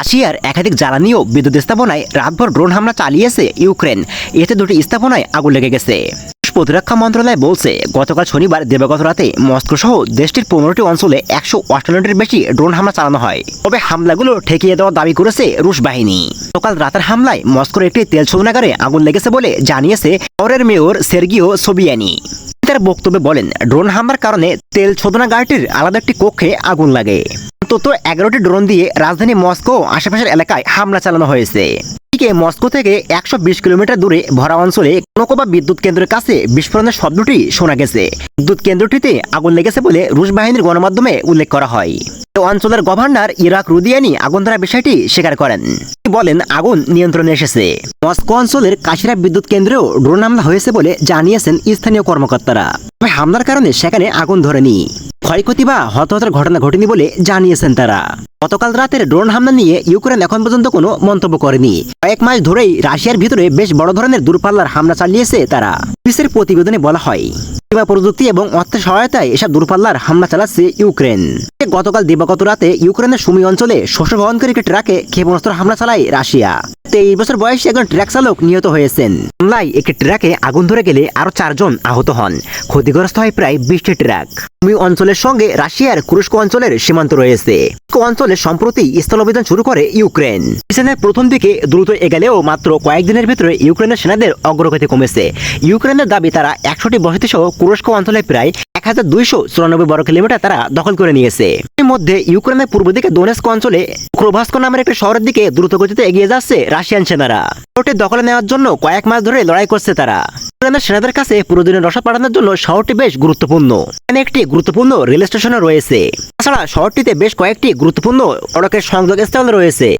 রাশিয়ার একাধিক জ্বালানি ও বিদ্যুৎ স্থাপনায় রাতভর ড্রোন হামলা চালিয়েছে ইউক্রেন। এতে দুটি স্থাপনায় আগুন লেগে গেছে। প্রতিরক্ষা মন্ত্রণালয় বলছে, গতকাল শনিবার দিবাগত রাতে মস্কো সহ দেশটির পনেরোটি অঞ্চলে একশো অষ্টান্নটির বেশি ড্রোন হামলা চালানো হয়। তবে হামলাগুলো ঠেকিয়ে দেওয়ার দাবি করেছে রুশ বাহিনী। গতকাল রাতের হামলায় মস্কোর একটি তেল শোধনাগারে আগুন লেগেছে বলে জানিয়েছে শহরের মেয়র সের্গিও সোবিয়ানি। তার বক্তব্যে বলেন, ড্রোন হামলার কারণে তেল শোধনাগারটির আলাদা একটি কক্ষে আগুন লাগে। অন্তত এগারোটি ড্রোন দিয়ে রাজধানী মস্কো আশেপাশের এলাকায় হামলা চালানো হয়েছে। এদিকে মস্কো থেকে একশো বিশ কিলোমিটার দূরে ভরা অঞ্চলে কোনোকোবা বিদ্যুৎ কেন্দ্রের কাছে বিস্ফোরণের শব্দটি শোনা গেছে। বিদ্যুৎ কেন্দ্রটিতে আগুন লেগেছে বলে রুশ বাহিনীর গণমাধ্যমে উল্লেখ করা হয়। অঞ্চলের গভর্নর ইরাক রুদিয়ানি আগুন ধরা বিষয়টি স্বীকার করেন। বলেন, আগুন নিয়ন্ত্রণে এসেছে। মস্কো অঞ্চলের কাশিরা বিদ্যুৎ কেন্দ্রেও ড্রোন হামলা হয়েছে বলে জানিয়েছেন স্থানীয় কর্মকর্তারা। তবে হামলার কারণে সেখানে আগুন ধরেনি। ক্ষয়ক্ষতি বা হতাহতের ঘটনা ঘটেনি বলে জানিয়েছেন তারা। গতকাল রাতের ড্রোন হামলা নিয়ে ইউক্রেন এখন পর্যন্ত কোনো মন্তব্য করেনি। কয়েক মাস ধরেই রাশিয়ার ভিতরে বেশ বড় ধরনের দূরপাল্লার হামলা চালিয়েছে তারা। পুলিশের প্রতিবেদনে বলা হয়, সীমা প্রযুক্তি এবং অর্থ সহায়তায় এসব দূরপাল্লার হামলা চালাচ্ছে ইউক্রেন। গতকাল দিবাগত রাতে ইউক্রেনের সুমি অঞ্চলে শস্য বহনকারী একটি ট্রাকে ক্ষেপণাস্ত্র হামলা চালায় রাশিয়া। তেইশ বছর বয়সী একজন ট্রাক চালক নিহত হয়েছেন। হামলায় একটি ট্রাকে আগুন ধরে গেলে আরও চারজন আহত হন। ক্ষতিগ্রস্ত হয় প্রায় বিশটি ট্রাক। সুমি অঞ্চলের সঙ্গে রাশিয়ার কুরস্ক অঞ্চলের সীমান্ত রয়েছে। অঞ্চলে সম্প্রতি স্থল অভিযান শুরু করে ইউক্রেন। মিশনের প্রথম দিকে দ্রুত এগেলেও মাত্র কয়েকদিনের ভিতরে ইউক্রেনের সেনাদের অগ্রগতি কমেছে। ইউক্রেনের দাবি, তারা একশোটি বসতি সহ কুরস্ক অঞ্চলে প্রায় এক হাজার দুইশো চুরানব্বই বর্গ কিলোমিটার তারা দখল করে নিয়েছে। এর মধ্যে ইউক্রেনের পূর্ব দিকে দোনেস্ক অঞ্চলে ক্রোভাস্ক নামের একটি শহরের দিকে দ্রুত গতিতে এগিয়ে যাচ্ছে রাশিয়ান সেনারা। শহরটি দখলে নেওয়ার জন্য কয়েক মাস ধরে লড়াই করছে তারা। ইউক্রেনের সেনাদের কাছে প্রয়োজনীয় রসদ পাঠানোর জন্য শহরটি বেশ গুরুত্বপূর্ণ। এখানে একটি গুরুত্বপূর্ণ রেল স্টেশনও রয়েছে। তাছাড়া শহরটিতে বেশ কয়েকটি গুরুত্বপূর্ণ সড়কের সংযোগ স্থান রয়েছে।